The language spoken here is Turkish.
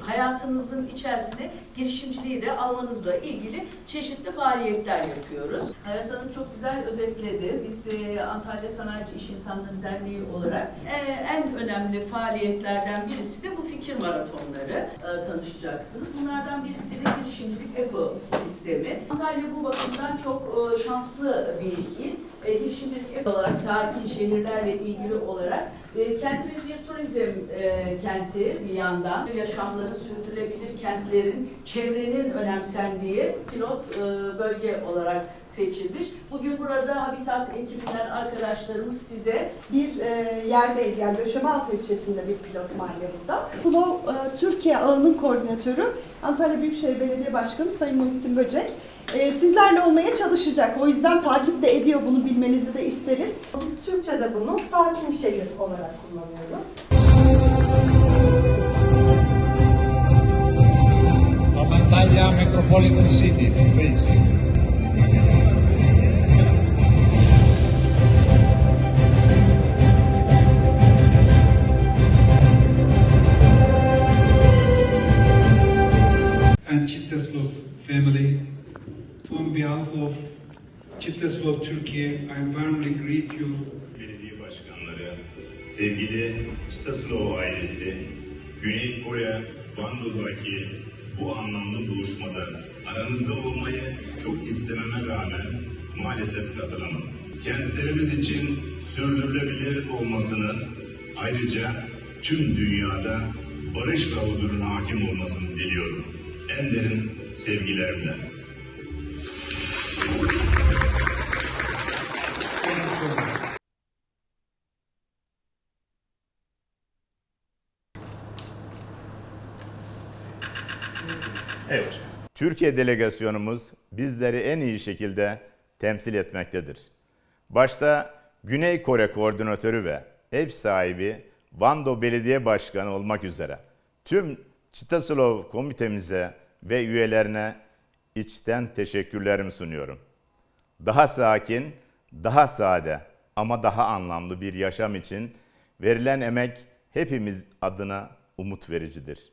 hayatınızın içerisine girişimciliği de almanızla ilgili çeşitli faaliyetler yapıyoruz. Hayat Hanım çok güzel özetledi. Biz e, Antalya Sanayici İş İnsanları Derneği olarak e, en önemli faaliyetlerden birisi de bu fikir maratonları e, tanışacaksınız. Bunlardan birisi de girişimcilik ekosistemi. Antalya bu bakımdan çok şanslı bir il. Girişimcilik olarak sakin şehirlerle ilgili olarak kentimiz bir turizm kenti bir yandan. Yaşamların sürdürülebilir kentlerin, çevrenin önemsendiği pilot e, bölge olarak seçilmiş. Bugün burada Habitat ekibinden arkadaşlarımız size bir e, yerdeyiz. Yani Döşemealtı ilçesinde bir pilot mahalle burada. Flow e, Türkiye ağının koordinatörü Antalya Büyükşehir Belediye Başkanı Sayın Muhittin Böcek. E, sizlerle olmaya çalışacak. O yüzden takip de ediyor. Bunu bilmenizi de isteriz. Biz Türkçe'de bunu sakin şehir olarak kullanıyoruz. Antalya Metropolitan City, please. and Chitteslov family. On behalf of Chitteslov Turkey, I warmly greet you Belediye başkanları, sevgili Stasilo ailesi, Güney Kore Bando'daki bu anlamlı buluşmada aranızda olmayı çok istememe rağmen maalesef katılamadım. Kentlerimiz için sürdürülebilir olmasını ayrıca tüm dünyada barış ve huzurun hakim olmasını diliyorum. En derin sevgilerimle. Evet. Türkiye delegasyonumuz bizleri en iyi şekilde temsil etmektedir. Başta Güney Kore Koordinatörü ve ev sahibi Vando Belediye Başkanı olmak üzere tüm Çitaslov komitemize ve üyelerine içten teşekkürlerimi sunuyorum. Daha sakin, daha sade ama daha anlamlı bir yaşam için verilen emek hepimiz adına umut vericidir.